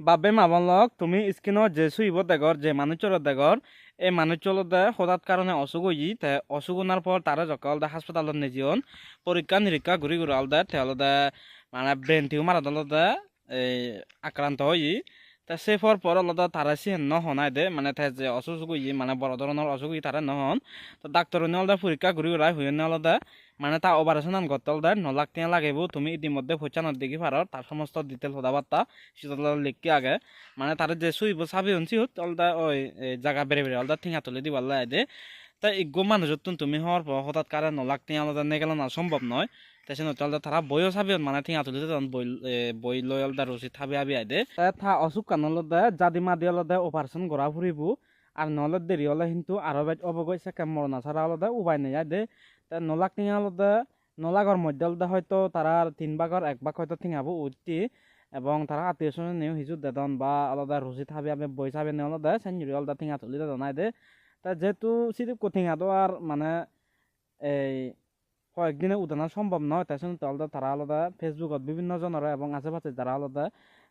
বাবে মাবলক তুমি স্কিনত যে চুইব দেগর যে মানুষর দেগর এই মানুষর দে হঠাৎ কারণে অসুখ হৈ তে অসুখ হওয়ার পর তাৰে যকাল দে হাসপাতালত নিজিয়ন পরীক্ষা নিরীক্ষা ঘুরি ঘূৰাল দে তেওঁলোকে মানে ব্রেন টিউমার আদালতে এই আক্রান্ত হই তা সে পর পর আলাদা তারা সে নহনাই দে মানে তে যে অসুখ হই মানে বড় ধরনের অসুখ হই তারা নহন। তো ডাক্তার আলাদা পরীক্ষা ঘুরি ঘুরাই হই আলাদা মানে তা অপারেশন আন গতল দে ন লাখ টিয়া লাগিব তুমি ইতিমধ্যে পইচানত দেখি পারো তার সমস্ত ডিটেল হদাবার্তা সেটা লিখকে আগে। মানে তার যে সুইব চাবি হনছি অলদা ওই জাগা বেড়ে বেড়ে অলদা ঠিঙা তুলে দিব আল্লাহ দে তা ইগো মানুষত তুমি হওয়ার পর হঠাৎ কারে নলাক টিয়া আলাদা নেগেল না সম্ভব নয় তাই সে অলদা তারা বইও চাবি মানে ঠিঙা তুলে তখন বই বই লই অলদা রসি থাবি আবি আইদে থা অসুখ কান অলদা জাদি মাদি অলদা অপারেশন করা ফুরিব আর নহলে দেরি হলে কিন্তু আরও বেজ অবগৈ সে মরনা ছাড়া আলাদা উপায় নেই দে। তা নলাক টিঙা আলাদা নলাগর মধ্যে আলাদা হয়তো তারা তিন ভাগর এক ভাগ হয়তো ঠিঙাবো উঠতি এবং তারা আত্মীয় স্বজন নিয়েও হিজুত দেদন বা আলাদা রুচি থাবে আমি বই চাবে নিয়ে আলাদা সেঞ্জুরি আলাদা ঠিঙা তুলি দেদন নাই দে। তা যেহেতু সিদি কোথিঙা তো আর মানে এই কয়েকদিনে উঠানো সম্ভব নয়। তাই জন্য আলাদা, তারা আলাদা ফেসবুকত বিভিন্ন জনের এবং আশেপাশে যারা আলাদা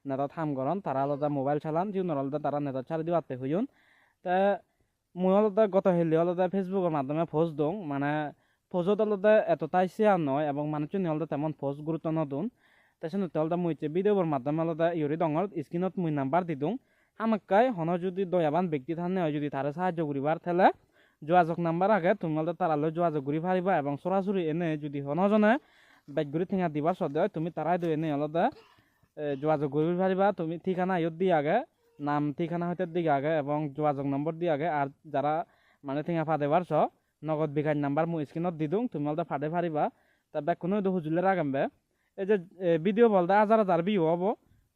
নেতা থাম করন তারা আলাদা মোবাইল চালান যিনি আলাদা তারা নেতা ছাড়ি দিবাতে হইন তা মই আলাদা গত হেলি আলাদা ফেসবুকের মাধ্যমে পোস্ট দং মানে পোস্টত আলাদা এতটাই শেয়ার নয় এবং মানুষজন আলাদা তেমন পোস্ট গুরুত্ব নদুন তাছাড়া তেলটা মুইছে ভিডিওর মাধ্যমে আলাদা ইউরি ডঙর স্ক্রিনত মুই নাম্বার দিদুং আমাকাই হন যদি দয়াবান ব্যক্তি থানে যদি তারা সাহায্য করিবার থেলে যোগাযোগ নাম্বার আগে তুমি আলাদা তারালৈ যোগাযোগ করি পারিবা এবং সরাসরি এনে যদি হনজনে বেগগুড়ি ঠেঙা দিবার সদে হয়, তুমি তারাই দই এনে আলাদা যোগাযোগ করি পারিবা তুমি ঠিকানা ইয়ত দিয়ে আগে, নাম ঠিকানা হইতে দিকে আগে এবং যোগাযোগ নম্বর দিয়ে আগে। আর যারা মানে ঠেঙা ফাদে পারছ নগদ বিকাশ নাম্বার মুই স্ক্রিনত দি দিওঁ তুমি আলাদা ফাদে পারিবা তা বেগ কোনো দেখো জুলে রাগামবে এই যে ভিডিও বলতে হাজার হাজার ভিউ হব।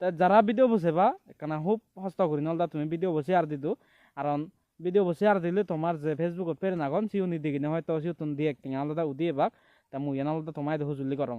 তা যারা ভিডিও বসে বা কেন খুব হস্ত করি, নলদা তুমি ভিডিও বসে আর দিদু। কারণ ভিডিও বসে আর দিলে তোমার যে ফেসবুকত পেরে নাগন, সিও নিদি কিনে হয়তো সিও তুমি দিয়ে আলাদা উদিয়ে বাক তা মুই আলাদা তোমায় দেখো জুলি করং